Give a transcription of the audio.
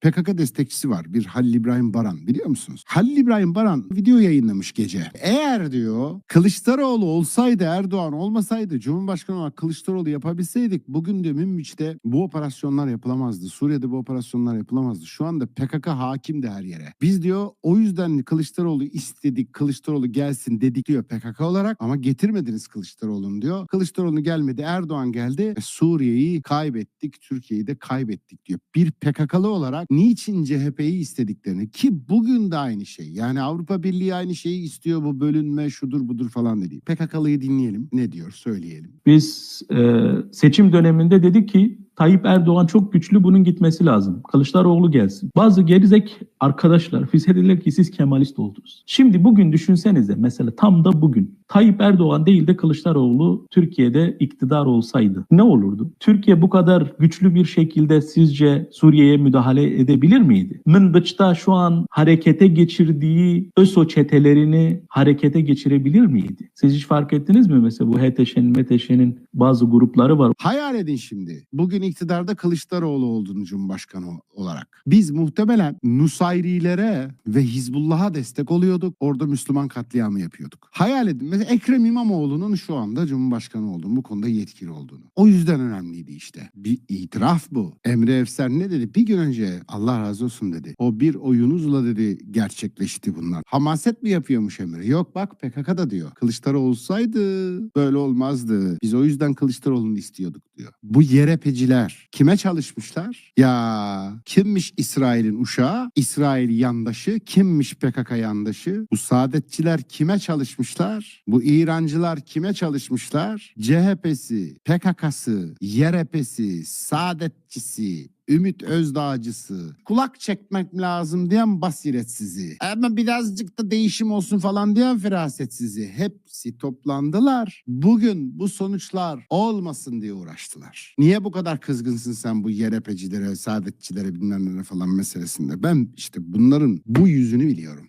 PKK destekçisi var. Bir Halil İbrahim Baran biliyor musunuz? Halil İbrahim Baran video yayınlamış gece. Eğer diyor Kılıçdaroğlu olsaydı Erdoğan olmasaydı Cumhurbaşkanı olarak Kılıçdaroğlu yapabilseydik bugün diyor Münbiç'te bu operasyonlar yapılamazdı. Suriye'de bu operasyonlar yapılamazdı. Şu anda PKK hakimdi her yere. Biz diyor o yüzden Kılıçdaroğlu istedik Kılıçdaroğlu gelsin dedik diyor PKK olarak ama getirmediniz Kılıçdaroğlu'nu diyor. Kılıçdaroğlu gelmedi Erdoğan geldi Suriye'yi kaybettik Türkiye'yi de kaybettik diyor. Bir PKK'lı olarak niçin CHP'yi istediklerini ki bugün de aynı şey. Yani Avrupa Birliği aynı şeyi istiyor bu bölünme şudur budur falan dedi. PKK'lıyı dinleyelim ne diyor söyleyelim. Biz e, seçim döneminde dedik ki Tayyip Erdoğan çok güçlü bunun gitmesi lazım. Kılıçdaroğlu gelsin. Bazı gerizek arkadaşlar bize dediler ki siz Kemalist oldunuz. Şimdi bugün düşünsenize mesela tam da bugün Tayyip Erdoğan değil de Kılıçdaroğlu Türkiye'de iktidar olsaydı ne olurdu? Türkiye bu kadar güçlü bir şekilde sizce Suriye'ye müdahale edebilir miydi? Mındıç'ta şu an harekete geçirdiği ÖSO çetelerini harekete geçirebilir miydi? Siz hiç fark ettiniz mi mesela bu HTŞ'nin, MTŞ'nin bazı grupları var. Hayal edin şimdi. Bugün iktidarda Kılıçdaroğlu olduğunu Cumhurbaşkanı olarak. Biz muhtemelen Nusayrilere ve Hizbullah'a destek oluyorduk. Orada Müslüman katliamı yapıyorduk. Hayal edin. Mesela Ekrem İmamoğlu'nun şu anda Cumhurbaşkanı olduğunu, bu konuda yetkili olduğunu. O yüzden önemliydi işte. Bir itiraf bu. Emre Efser ne dedi? Bir gün önce Allah razı olsun dedi. O bir oyunuzla dedi gerçekleşti bunlar. Hamaset mi yapıyormuş Emre? Yok bak PKK da diyor. Kılıçdaroğlu olsaydı böyle olmazdı. Biz o yüzden Kılıçdaroğlu'nu istiyorduk diyor. Bu yerepeciler kime çalışmışlar? Ya kimmiş İsrail'in uşağı? İsrail yandaşı. Kimmiş PKK yandaşı? Bu saadetçiler kime çalışmışlar? Bu İrancılar kime çalışmışlar? CHP'si, PKK'sı, YRP'si, saadetçisi, Ümit Özdağcısı, kulak çekmek lazım diyen basiretsizi, ama birazcık da değişim olsun falan diyen ferasetsizi hepsi toplandılar. Bugün bu sonuçlar olmasın diye uğraştılar. Niye bu kadar kızgınsın sen bu yerepecilere, saadetçilere bilmem ne falan meselesinde? Ben işte bunların bu yüzünü biliyorum.